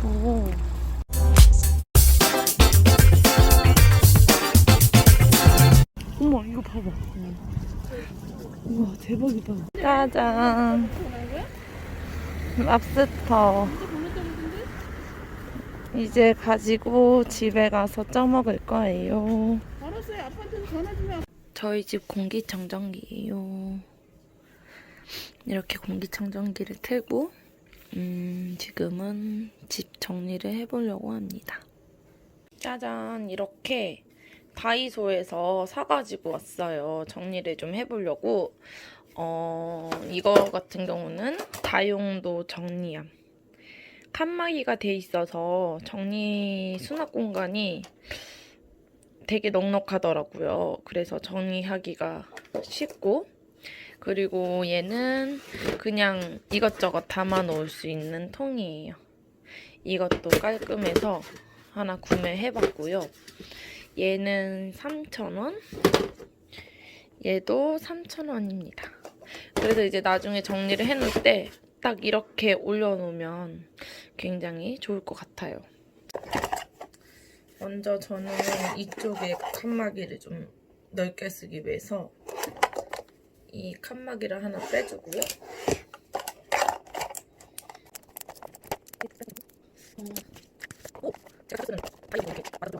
예뻐. 어머 이거 봐봐. 우와 대박이다. 짜잔. 랍스터. 이제 가지고 집에 가서 쪄먹을 거예요. 알았어요. 아빠한테 전화 주면. 저희 집 공기청정기예요. 이렇게 공기청정기를 틀고 음, 지금은 집 정리를 해보려고 합니다. 짜잔 이렇게 다이소에서 사가지고 왔어요. 정리를 좀 해보려고 어, 이거 같은 경우는 다용도 정리함 칸막이가 돼 있어서 정리 수납 공간이 되게 넉넉하더라고요. 그래서 정리하기가 쉽고 그리고 얘는 그냥 이것저것 담아 놓을 수 있는 통이에요. 이것도 깔끔해서 하나 구매해봤고요. 얘는 3,000원. 얘도 3,000원입니다. 그래서 이제 나중에 정리를 해놓을 때 딱 이렇게 올려놓으면 굉장히 좋을 것 같아요. 먼저 저는 이쪽에 칸막이를 좀 넓게 쓰기 위해서 이 칸막이를 하나 빼주고요. 어? 제가 쓰는 아이고 이렇게 맞아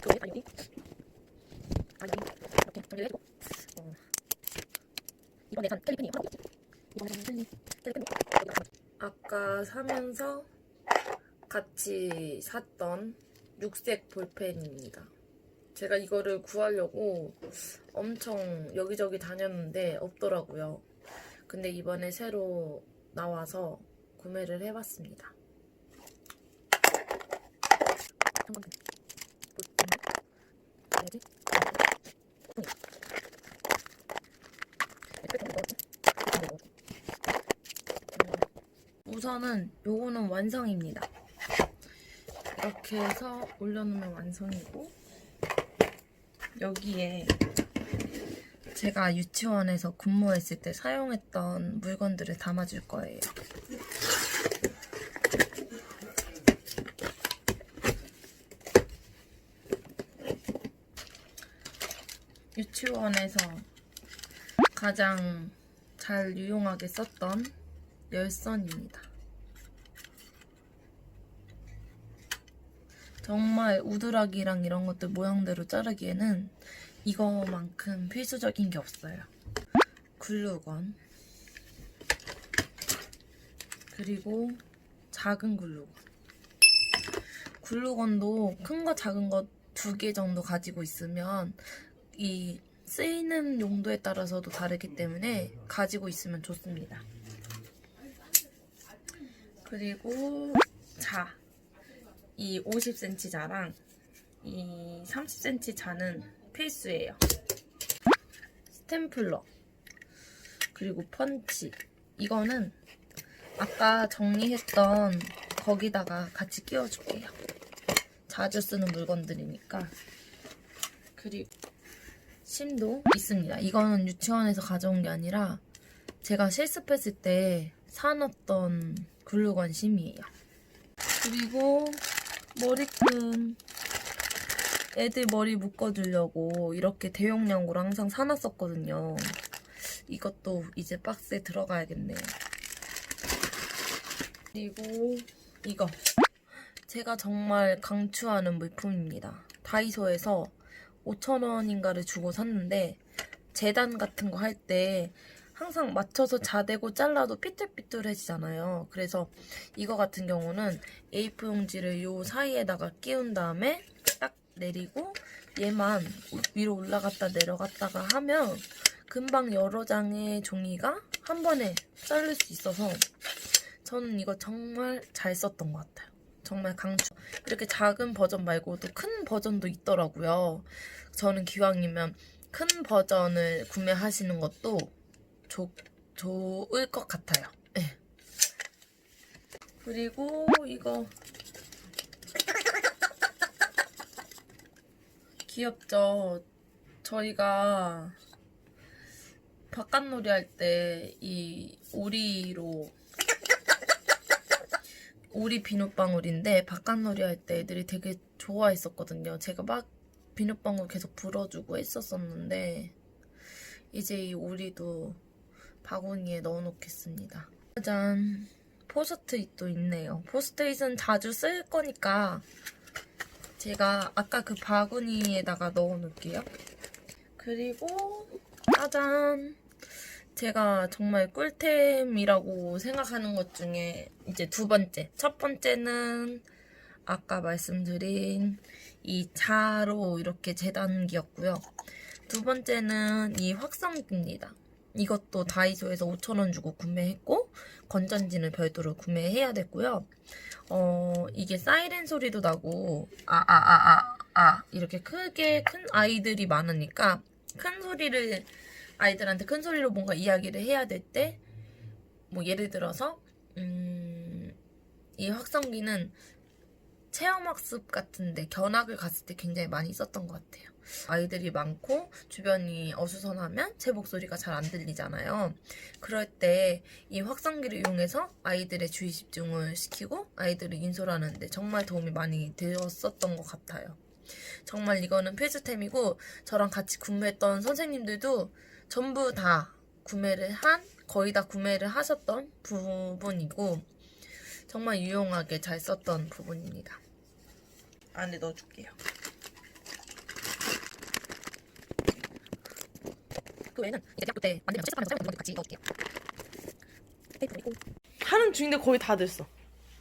그거에 아이디 아이디 이렇게 정리를 해주고 어. 이번에 산 텔리펜이 하나 없지 이번에 산 텔리 텔리펜이 사면서 같이 샀던 육색 볼펜입니다. 제가 이거를 구하려고 엄청 여기저기 다녔는데 없더라고요. 근데 이번에 새로 나와서 구매를 해봤습니다. 뭐지? 우선은 요거는 완성입니다. 이렇게 해서 올려놓으면 완성이고 여기에 제가 유치원에서 근무했을 때 사용했던 물건들을 담아줄 거예요. 유치원에서 가장 잘 유용하게 썼던 열선입니다. 정말 우드락이랑 이런 것들 모양대로 자르기에는 이거만큼 필수적인 게 없어요. 글루건 그리고 작은 글루건 글루건도 큰 거 작은 거 두 개 정도 가지고 있으면 이 쓰이는 용도에 따라서도 다르기 때문에 가지고 있으면 좋습니다. 그리고 자, 이 50cm 자랑 이 30cm 자는 필수예요. 스탬플러 그리고 펀치 이거는 아까 정리했던 거기다가 같이 끼워줄게요. 자주 쓰는 물건들이니까 그리고 심도 있습니다. 이거는 유치원에서 가져온 게 아니라 제가 실습했을 때 사놨던 글루건 심이에요. 그리고 머리끈 애들 머리 묶어주려고 이렇게 대용량으로 항상 사놨었거든요. 이것도 이제 박스에 들어가야겠네요. 그리고 이거 제가 정말 강추하는 물품입니다. 다이소에서 5,000원인가를 주고 샀는데 재단 같은 거 할 때 항상 맞춰서 자대고 잘라도 삐뚤삐뚤해지잖아요. 그래서 이거 같은 경우는 A4 용지를 요 사이에다가 끼운 다음에 딱 내리고 얘만 위로 올라갔다 내려갔다가 하면 금방 여러 장의 종이가 한 번에 자를 수 있어서 저는 이거 정말 잘 썼던 것 같아요. 정말 강추. 이렇게 작은 버전 말고도 큰 버전도 있더라고요. 저는 기왕이면 큰 버전을 구매하시는 것도 좋, 좋을 것 같아요. 네. 그리고 이거 귀엽죠? 저희가 바깥놀이 할 때 이 오리로 오리 비눗방울인데 바깥놀이 할 때 애들이 되게 좋아했었거든요. 제가 막 비눗방울 계속 불어주고 했었었는데 이제 이 오리도 바구니에 넣어놓겠습니다. 짜잔 포스트잇도 있네요. 포스트잇은 자주 쓸 거니까 제가 아까 그 바구니에다가 넣어놓을게요. 그리고 짜잔 제가 정말 꿀템이라고 생각하는 것 중에 이제 두 번째. 첫 번째는 아까 말씀드린 이 자로 이렇게 재단기였고요. 두 번째는 이 확성기입니다. 이것도 다이소에서 5,000원 주고 구매했고 건전지는 별도로 구매해야 됐고요. 어, 이게 사이렌 소리도 나고 아 아 아 아 아 이렇게 크게 큰 아이들이 많으니까 큰 소리를 아이들한테 큰 소리로 뭔가 이야기를 해야 될 때, 뭐 예를 들어서, 음, 이 확성기는 체험학습 같은데 견학을 갔을 때 굉장히 많이 썼던 것 같아요. 아이들이 많고 주변이 어수선하면 제 목소리가 잘 안 들리잖아요. 그럴 때 이 확성기를 이용해서 아이들의 주의 집중을 시키고 아이들을 인솔하는데 정말 도움이 많이 되었었던 것 같아요. 정말 이거는 필수템이고 저랑 같이 구매했던 선생님들도 전부 다 구매를 한 거의 다 구매를 하셨던 부분이고 정말 유용하게 잘 썼던 부분입니다. 안에 넣어줄게요. 그 외에는 이제 대학교 때 만들면 실습하면서 사용했던 것 같이 넣어줄게요. 테이프 그리고 하는 중인데 거의 다 됐어.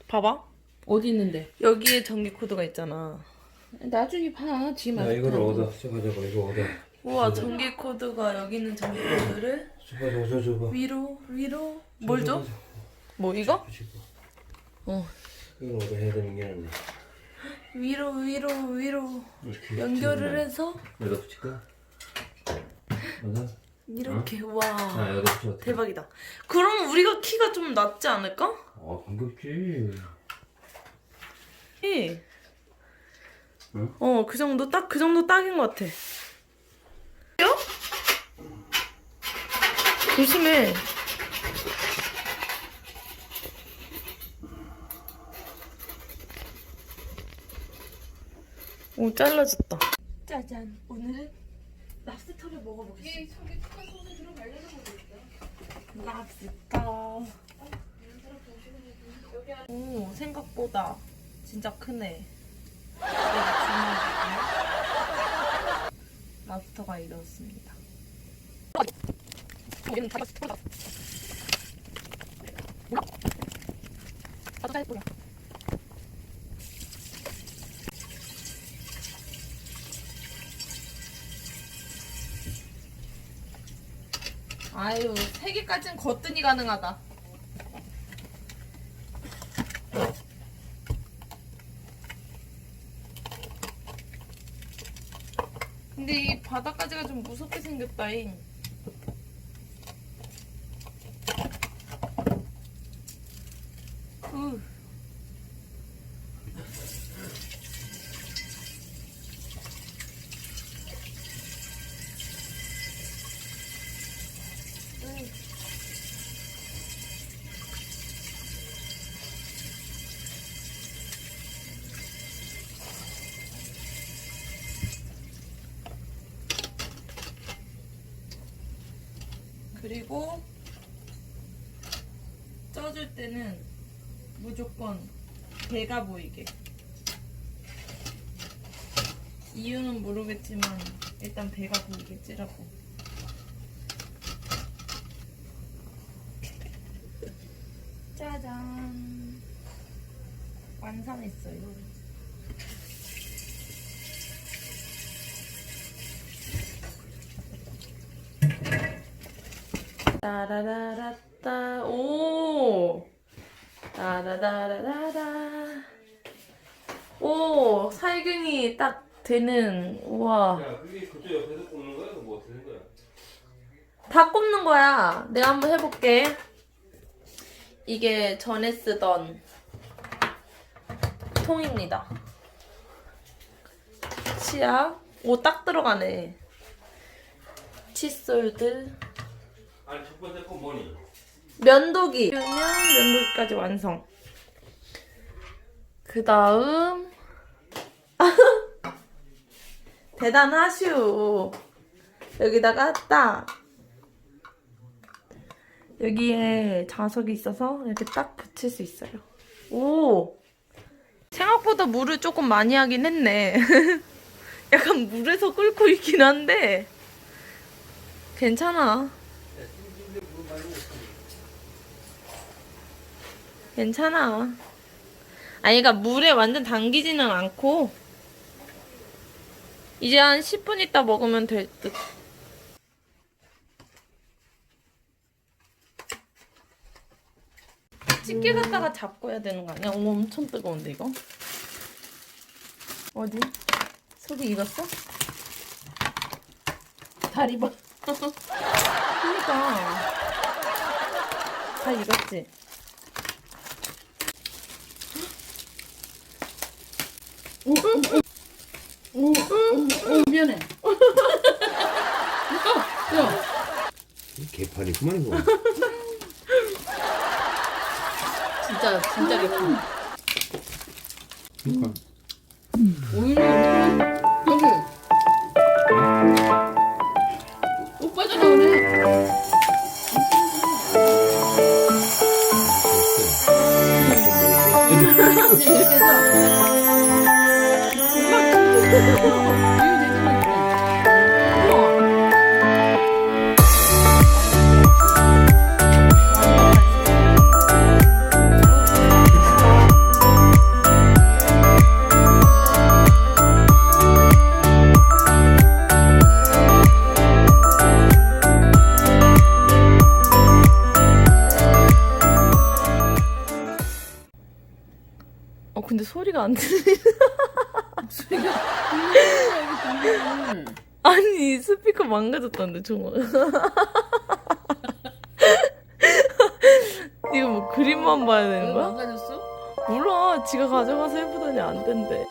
봐봐. 어디 있는데? 여기에 전기 코드가 있잖아. 나중에 봐. 지금 야안 이거를 봐. 얻어 저거 저거 이거 얻어 우와 전기 코드가 여기 있는 전기 코드를 줘봐 줘봐 줘봐 위로 위로 뭘 줘? 뭐 이거? 어 이걸 얻어 해야 되는 게 아니야 위로 위로 위로 이렇게 연결을 해서 여기다 붙일까? 얻어? 이렇게 와아 붙여 대박이다. 그럼 우리가 키가 좀 낮지 않을까? 아 반갑지 키. 응? 어, 그 정도 딱 그 정도 딱인 것 같아. 요? 조심해. 오, 잘라졌다. 짜잔. 오늘은 랍스터를 먹어보겠습니다. 얘 저기 추가 소스 들어가려는 거고 있어. 랍스터. 오, 생각보다 진짜 크네. 랍스터가 이렇습니다. 다리가 뚫어다. 나도 잘 뿌려. 아유, 세 개까지는 거뜬히 가능하다. 근데 이 바닥까지가 좀 무섭게 생겼다잉. 그리고 쪄줄 때는 무조건 배가 보이게. 이유는 모르겠지만 일단 배가 보이게 찌라고. 짜잔. 완성했어요. 따라라라따. 오! 따라라라라라. 오! 살균이 딱 되는 우와. 야 그게 그쪽 옆에서 꽂는 거야? 뭐 어떻게 된 거야? 다 꼽는 거야. 내가 한번 해볼게. 이게 전에 쓰던 통입니다. 치약. 오 딱 들어가네. 칫솔들 아니 첫 번째 거 뭐니? 면도기. 그러면 면도기까지 완성. 그 다음. 대단하슈. 여기다가 딱. 여기에 자석이 있어서 이렇게 딱 붙일 수 있어요. 오! 생각보다 물을 조금 많이 하긴 했네. 약간 물에서 끓고 있긴 한데. 괜찮아 괜찮아 아니 그러니까 물에 완전 담기지는 않고 이제 한 10분 있다 먹으면 될 듯. 집게 갖다가 잡고 해야 되는 거 아니야? 어머 엄청 뜨거운데 이거? 어디? 속이 익었어? 다리 봐. 그니까 다 익었지? 오, 오, 오, 미안해. 야, 야, 개판이구만 이거. 진짜 진짜 개판. 그러니까. 오히려 어 근데 소리가 안 들리 음. 아니 스피커 망가졌다는데 정말 이거 뭐 그림만 봐야 되는 왜 거야? 망가졌어? 몰라 지가 가져가서 해보더니 안 된대